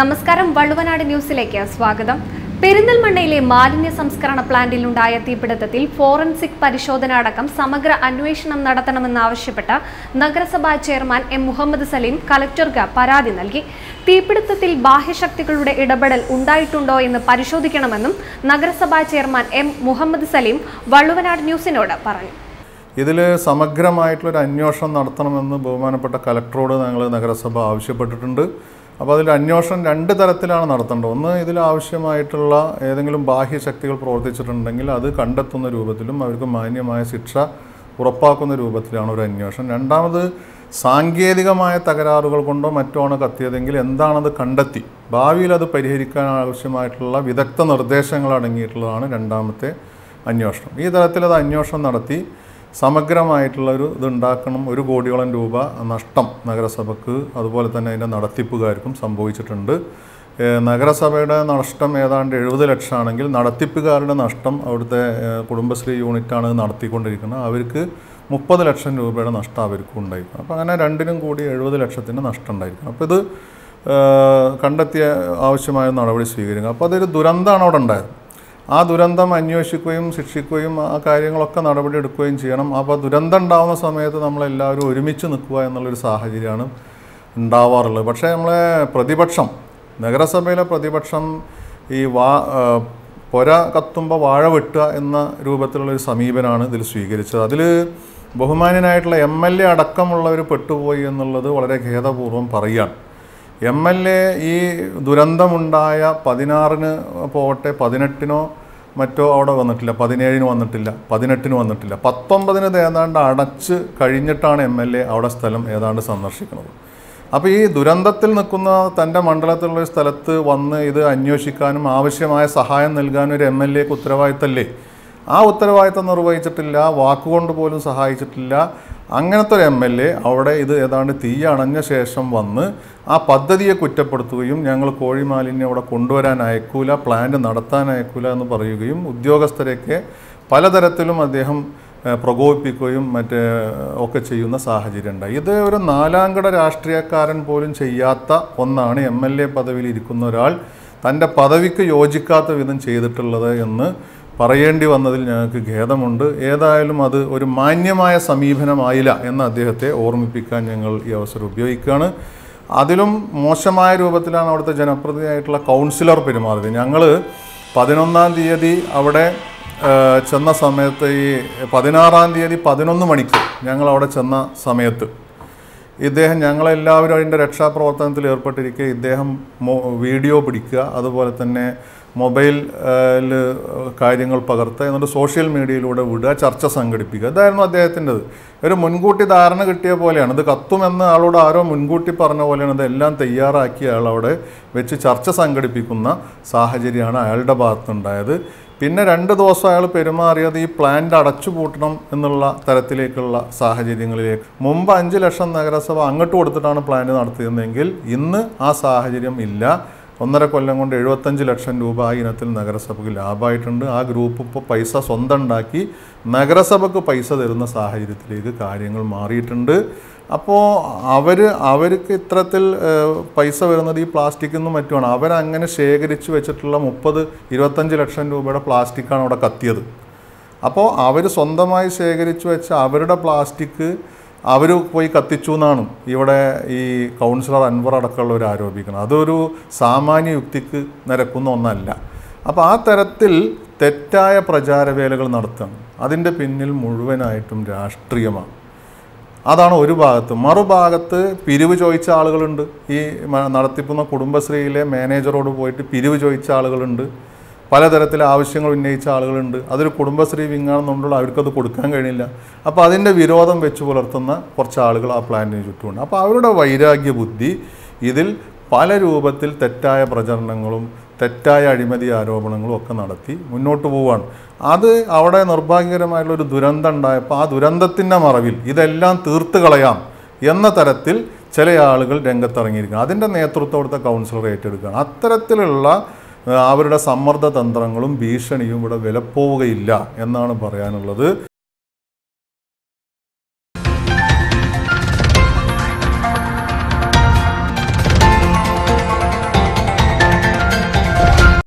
നമസ്കാരം വള്ളുവനാട് ന്യൂസിലേക്ക് സ്വാഗതം. പെരിന്തൽമണ്ണയിലെ മാലിന്യ സംസ്കരണ പ്ലാന്റിലുണ്ടായ തീപിടുത്തത്തിൽ ഫോറൻസിക് പരിശോധന അടക്കം സമഗ്ര അന്വേഷണം നടത്തണമെന്നാവശ്യപ്പെട്ട് നഗരസഭാ ചെയർമാൻ എം മുഹമ്മദ് സലീം കലക്ടർക്ക് പരാതി നൽകി. തീപിടുത്തത്തിൽ ബാഹ്യശക്തികളുടെ ഇടപെടൽ ഉണ്ടായിട്ടുണ്ടോ എന്ന് പരിശോധിക്കണമെന്നും നഗരസഭാ ചെയർമാൻ എം മുഹമ്മദ് സലീം വള്ളുവനാട് ന്യൂസിനോട് പറഞ്ഞു. ഇതിൽ സമഗ്രമായിട്ടുള്ളൊരു അന്വേഷണം നടത്തണമെന്ന് ബഹുമാനപ്പെട്ട കലക്ടറോട് ഞങ്ങൾ നഗരസഭ ആവശ്യപ്പെട്ടിട്ടുണ്ട്. അപ്പോൾ അതിൽ അന്വേഷണം രണ്ട് തരത്തിലാണ് നടത്തേണ്ടത്. ഒന്ന് ഇതിൽ ആവശ്യമായിട്ടുള്ള ഏതെങ്കിലും ബാഹ്യ ശക്തികൾ പ്രവർത്തിച്ചിട്ടുണ്ടെങ്കിൽ അത് കണ്ടെത്തുന്ന രൂപത്തിലും അവർക്ക് മാന്യമായ ശിക്ഷ ഉറപ്പാക്കുന്ന രൂപത്തിലാണ് ഒരു അന്വേഷണം. രണ്ടാമത് സാങ്കേതികമായ തകരാറുകൾ കൊണ്ടോ മറ്റോ ആണ് കത്തിയതെങ്കിൽ എന്താണത് കണ്ടെത്തി? ഭാവിയിൽ അത് പരിഹരിക്കാൻ ആവശ്യമായിട്ടുള്ള വിദഗ്ധ നിർദ്ദേശങ്ങൾ അടങ്ങിയിട്ടുള്ളതാണ് രണ്ടാമത്തെ അന്വേഷണം. ഈ തരത്തിൽ അത് അന്വേഷണം നടത്തി സമഗ്രമായിട്ടുള്ള ഒരു ഇതുണ്ടാക്കണം ഒരു കോടിയോളം രൂപ നഷ്ടം നഗരസഭയ്ക്ക് അതുപോലെ തന്നെ അതിന്റെ നടത്തിപ്പുകാർക്കും സംഭവിച്ചിട്ടുണ്ട്. നഗരസഭയുടെ നഷ്ടം ഏതാണ്ട് എഴുപത് ലക്ഷമാണെങ്കിൽ നടത്തിപ്പുകാരുടെ നഷ്ടം അവിടുത്തെ കുടുംബശ്രീ യൂണിറ്റാണ് നടത്തിക്കൊണ്ടിരിക്കുന്നത്. അവർക്ക് മുപ്പത് ലക്ഷം രൂപയുടെ നഷ്ടം അവർക്കും ഉണ്ടായിരിക്കും അപ്പോൾ അങ്ങനെ രണ്ടിനും കൂടി എഴുപത് ലക്ഷത്തിന്റെ നഷ്ടം ഉണ്ടായിരിക്കും അപ്പോൾ ഇത് കണ്ടെത്തിയ ആവശ്യമായ നടപടി സ്വീകരിക്കുക. അപ്പോൾ അതൊരു ദുരന്തമാണ് അവിടെ ഉണ്ടായത്. ആ ദുരന്തം അന്വേഷിക്കുകയും ശിക്ഷിക്കുകയും ആ കാര്യങ്ങളൊക്കെ നടപടി എടുക്കുകയും ചെയ്യണം. അപ്പോൾ ദുരന്തം ഉണ്ടാകുന്ന സമയത്ത് നമ്മളെല്ലാവരും ഒരുമിച്ച് നിൽക്കുക എന്നുള്ളൊരു സാഹചര്യമാണ് ഉണ്ടാവാറുള്ളത്. പക്ഷേ നമ്മളെ പ്രതിപക്ഷം നഗരസഭയിലെ പ്രതിപക്ഷം ഈ വാ പുര പൊര കത്തുമ്പോൾ വാഴ വെട്ടുക എന്ന രൂപത്തിലുള്ളൊരു സമീപനമാണ് ഇതിൽ സ്വീകരിച്ചത്. അതിൽ ബഹുമാന്യനായിട്ടുള്ള എം എൽ എ അടക്കമുള്ളവർ പെട്ടുപോയി എന്നുള്ളത് വളരെ ഖേദപൂർവം പറയുകയാണ്. എം എൽ എ ഈ ദുരന്തമുണ്ടായ പതിനാറിന് പോകട്ടെ പതിനെട്ടിനോ മറ്റോ അവിടെ വന്നിട്ടില്ല പതിനേഴിന് വന്നിട്ടില്ല പതിനെട്ടിന് വന്നിട്ടില്ല. പത്തൊമ്പതിന് ഏതാണ്ട് അടച്ച് കഴിഞ്ഞിട്ടാണ് എം എൽ എ അവിടെ സ്ഥലം ഏതാണ്ട് സന്ദർശിക്കുന്നത്. അപ്പോൾ ഈ ദുരന്തത്തിൽ നിൽക്കുന്ന തന്റെ മണ്ഡലത്തിലുള്ള ഒരു സ്ഥലത്ത് വന്ന് ഇത് അന്വേഷിക്കാനും ആവശ്യമായ സഹായം നൽകാനും ഒരു എം എൽ എക്ക് ഉത്തരവാദിത്തമല്ലേ ആ ഉത്തരവാദിത്തം നിർവഹിച്ചിട്ടില്ല വാക്കുകൊണ്ട് പോലും സഹായിച്ചിട്ടില്ല. അങ്ങനത്തെ ഒരു എം എൽ എ അവിടെ ഇത് ഏതാണ്ട് തീ അണഞ്ഞ ശേഷം വന്ന് ആ പദ്ധതിയെ കുറ്റപ്പെടുത്തുകയും ഞങ്ങൾ കോഴി മാലിന്യം അവിടെ കൊണ്ടുവരാൻ അയക്കൂല പ്ലാന്റ് നടത്താൻ അയക്കൂല എന്ന് പറയുകയും ഉദ്യോഗസ്ഥരെയൊക്കെ പലതരത്തിലും അദ്ദേഹം പ്രകോപിപ്പിക്കുകയും മറ്റേ ഒക്കെ ചെയ്യുന്ന സാഹചര്യം ഉണ്ടായി. ഇത് ഒരു നാലാംകട രാഷ്ട്രീയക്കാരൻ പോലും ചെയ്യാത്ത ഒന്നാണ് എം എൽ എ പദവിയിൽ ഇരിക്കുന്ന ഒരാൾ തന്റെ പദവിക്ക് യോജിക്കാത്ത വിധം ചെയ്തിട്ടുള്ളത് എന്ന് പറയേണ്ടി വന്നതിൽ ഞങ്ങൾക്ക് ഖേദമുണ്ട്. ഏതായാലും അത് ഒരു മാന്യമായ സമീപനമായില്ല എന്ന് അദ്ദേഹത്തെ ഓർമ്മിപ്പിക്കാൻ ഞങ്ങൾ ഈ അവസരം ഉപയോഗിക്കുകയാണ്. അതിലും മോശമായ രൂപത്തിലാണ് അവിടുത്തെ ജനപ്രതിനിധിയായിട്ടുള്ള കൗൺസിലർ പെരുമാറിയത്. ഞങ്ങൾ പതിനൊന്നാം തീയതി അവിടെ ചെന്ന സമയത്ത് ഈ പതിനാറാം തീയതി പതിനൊന്ന് മണിക്ക് ഞങ്ങൾ അവിടെ ചെന്ന സമയത്ത് ഇദ്ദേഹം ഞങ്ങളെല്ലാവരും അതിന്റെ രക്ഷാപ്രവർത്തനത്തിൽ ഏർപ്പെട്ടിരിക്കുക ഇദ്ദേഹം വീഡിയോ പിടിക്കുക അതുപോലെ തന്നെ മൊബൈൽ കാര്യങ്ങൾ പകർത്തുക എന്നിട്ട് സോഷ്യൽ മീഡിയയിലൂടെ വിടുക ചർച്ച സംഘടിപ്പിക്കുക. ഇതായിരുന്നു അദ്ദേഹത്തിന്റെത്. ഒരു മുൻകൂട്ടി ധാരണ കിട്ടിയ പോലെയാണ്. ഇത് കത്തുമെന്ന് ആളോട് ആരോ മുൻകൂട്ടി പറഞ്ഞ പോലെയാണ്. ഇതെല്ലാം തയ്യാറാക്കി അയാൾ അവിടെ വെച്ച് ചർച്ച സംഘടിപ്പിക്കുന്ന സാഹചര്യമാണ് അയാളുടെ ഭാഗത്തുണ്ടായത്. പിന്നെ രണ്ട് ദിവസം അയാൾ പെരുമാറിയത് ഈ പ്ലാന്റ് അടച്ചു പൂട്ടണം എന്നുള്ള തരത്തിലേക്കുള്ള സാഹചര്യങ്ങളിലേക്ക്. മുമ്പ് അഞ്ച് ലക്ഷം നഗരസഭ അങ്ങോട്ട് കൊടുത്തിട്ടാണ് പ്ലാന്റ് നടത്തിയിരുന്നതെങ്കിൽ ഇന്ന് ആ സാഹചര്യം ഇല്ല. ഒന്നര കൊല്ലം കൊണ്ട് എഴുപത്തഞ്ച് ലക്ഷം രൂപ ആ ഇനത്തിൽ നഗരസഭയ്ക്ക് ലാഭമായിട്ടുണ്ട്. ആ ഗ്രൂപ്പ് ഇപ്പോൾ പൈസ സ്വന്തം ഉണ്ടാക്കി നഗരസഭയ്ക്ക് പൈസ തരുന്ന സാഹചര്യത്തിലേക്ക് കാര്യങ്ങൾ മാറിയിട്ടുണ്ട്. അപ്പോൾ അവർ അവർക്ക് ഇത്തരത്തിൽ പൈസ വരുന്നത് ഈ പ്ലാസ്റ്റിക്കിൽ നിന്നും മറ്റുമാണ്. അവരങ്ങനെ ശേഖരിച്ച് വെച്ചിട്ടുള്ള മുപ്പത് ഇരുപത്തഞ്ച് ലക്ഷം രൂപയുടെ പ്ലാസ്റ്റിക്കാണ് അവിടെ കത്തിയത്. അപ്പോൾ അവർ സ്വന്തമായി ശേഖരിച്ച് വെച്ച അവരുടെ പ്ലാസ്റ്റിക് അവർ പോയി കത്തിച്ചു എന്നാണ് ഇവിടെ ഈ കൗൺസിലർ അൻവർ അടക്കമുള്ളവർ ആരോപിക്കുന്നത്. അതൊരു സാമാന്യ യുക്തിക്ക് നിരക്കുന്ന ഒന്നല്ല. അപ്പോൾ ആ തരത്തിൽ തെറ്റായ പ്രചാരവേലകൾ നടത്തണം. അതിന്റെ പിന്നിൽ മുഴുവനായിട്ടും രാഷ്ട്രീയമാണ്. അതാണ് ഒരു ഭാഗത്ത്. മറുഭാഗത്ത് പിരിവ് ചോദിച്ച ആളുകളുണ്ട്. ഈ നടത്തിപ്പുന്ന കുടുംബശ്രീയിലെ മാനേജറോട് പോയിട്ട് പിരിവ് ചോദിച്ച ആളുകളുണ്ട്. പലതരത്തിലെ ആവശ്യങ്ങൾ ഉന്നയിച്ച ആളുകളുണ്ട്. അതൊരു കുടുംബശ്രീ വിങ്ങാണെന്നുണ്ടല്ലോ അവർക്കത് കൊടുക്കാൻ കഴിയില്ല. അപ്പോൾ അതിന്റെ വിരോധം വെച്ച് പുലർത്തുന്ന കുറച്ച് ആളുകൾ ആ പ്ലാന്റിന് ചുറ്റുമുണ്ട്. അപ്പോൾ അവരുടെ വൈരാഗ്യ ബുദ്ധി ഇതിൽ പല രൂപത്തിൽ തെറ്റായ പ്രചരണങ്ങളും തെറ്റായ അഴിമതി ആരോപണങ്ങളും ഒക്കെ നടത്തി മുന്നോട്ട് പോവുകയാണ്. അത് അവിടെ നിർഭാഗ്യകരമായിട്ടുള്ള ഒരു ദുരന്തം ഉണ്ടായപ്പോൾ ആ ദുരന്തത്തിന്റെ മറവിൽ ഇതെല്ലാം തീർത്ത് കളയാം എന്ന തരത്തിൽ ചില ആളുകൾ രംഗത്തിറങ്ങിയിരിക്കണം അതിന്റെ നേതൃത്വം അവിടുത്തെ കൗൺസിലർ ഏറ്റെടുക്കുകയാണ്. അത്തരത്തിലുള്ള അവരുടെ സമ്മർദ്ദ തന്ത്രങ്ങളും ഭീഷണിയും ഇവിടെ വിലപ്പോവുകയില്ല എന്നാണ് പറയാനുള്ളത്.